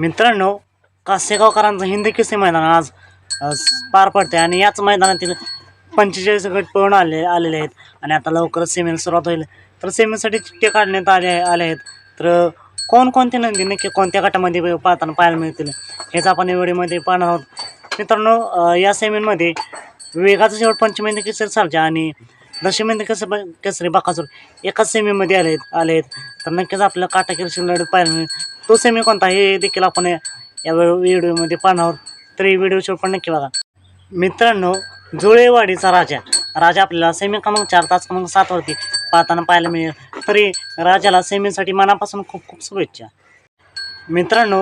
मित्रांनो कासेगावकरांचं हिंदी किस्से मैदान आज पार पडते आणि याच मैदानातील पंचेचाळीस गट पळून आले आलेले आहेत. आणि आता लवकरच सेमीला सुरुवात होईल. तर सेमीसाठी चिठ्ठे काढण्यात आले आले आहेत. तर कोणकोणते नंदी नक्की कोणत्या गटामध्ये पाहताना पाहायला मिळतील हेच आपण या व्हिडिओमध्ये पाहणार आहोत. मित्रांनो या सेमीमध्ये वेगाचा शेवट पंचमेंद केसरी सारख्या आणि दशमेंद केसर केसरी बाकासूर एकाच सेमीमध्ये आले आहेत आले आहेत तर नक्कीच आपल्याला काटाकिरशी लढत पाहायला मिळेल. तो सेमी कोणता हे देखील आपण या या व्हिडिओमध्ये पाहणार आहोत. तर हे व्हिडिओ शेवट पण नक्की बघा. मित्रांनो जुळेवाडीचा राजा. राजा आपल्याला सेमी क्रमांक चार तास क्रमांक सातवरती पाहताना पाहायला मिळेल. तरी राजाला सेमीसाठी मनापासून खूप खूप शुभेच्छा. मित्रांनो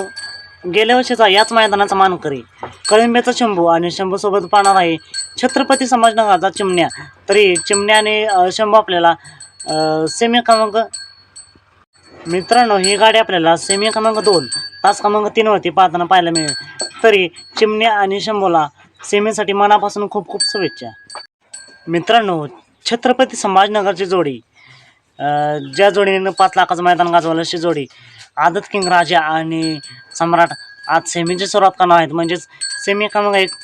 गेल्या वर्षीचा याच मैदानाचा मानकरी कळंब्याचा शंभू आणि शंभूसोबत पाहणार आहे छत्रपती संभाजीनगरचा चिमण्या. तरी चिमण्या आणि शंभू आपल्याला सेमी क्रमांक मित्रांनो ही गाडी आपल्याला सेमी क्रमांक दोन तास क्रमांक तीनवरती पाहताना पाहायला मिळेल. तरी चिमण्या आणि शंभूला सेमीसाठी मनापासून खूप खूप शुभेच्छा. मित्रांनो छत्रपती संभाजनगरची जोडी ज्या जोडीने पाच लाखाचं मैदान गाजवलं अशी जोडी आदत किंग राजा आणि सम्राट आज सेमीची सुरुवात करणार आहेत. म्हणजेच सेमी क्रमांक एक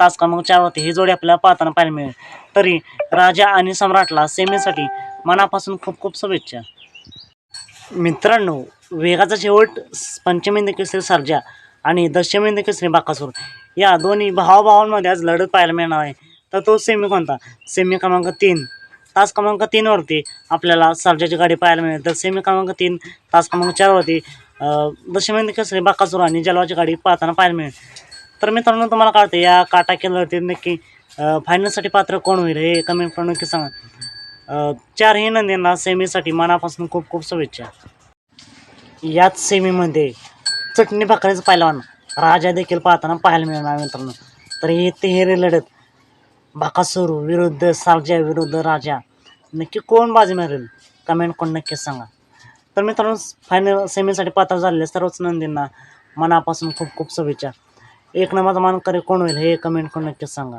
तास क्रमांक चारवरती ही जोडी आपल्याला पाहताना पाहायला मिळेल. तरी राजा आणि सम्राटला सेमीसाठी मनापासून खूप खूप शुभेच्छा. मित्रांनो वेगाचा शेवट पंचमेंद केसरी सर्जा आणि दशमेंद केसरी बाकासूर. या दोन्ही भावाभावांमध्ये आज लढत पाहायला मिळणार आहे. तर तो सेमी कोणता? सेमी क्रमांक तीन. तास क्रमांक तीनवरती आपल्याला सर्जाची गाडी पाहायला मिळेल. तर सेमी क्रमांक तीन तास क्रमांक चारवरती दशमेंद केसरी बाकासूर आणि जलवाची गाडी पाहताना पाहायला मिळेल. तर मित्रांनो तुम्हाला कळतं या काटा केल्यावरती नक्की फायनलसाठी पात्र कोण होईल हे कमेंट करून नक्की सांगा. चारही नंदींना सेमीसाठी मनापासून खूप खूप शुभेच्छा. याच सेमीमध्ये चटणी भाकरीचं पहिलवान राजा देखील पाहताना पाहायला मिळणार मित्रांनो. तर हे तिहेरी लढत बाकासूर विरुद्ध सारजा विरुद्ध राजा नक्की कोण बाजी मारेल? कमेंट करून नक्कीच सांगा. तर मित्रांनो फायनल सेमीसाठी पात्र झालेल्या सर्वच नंदींना मनापासून खूप खूप शुभेच्छा. एक नंबरचा मानकरी कोण होईल हे कमेंट करून नक्कीच सांगा.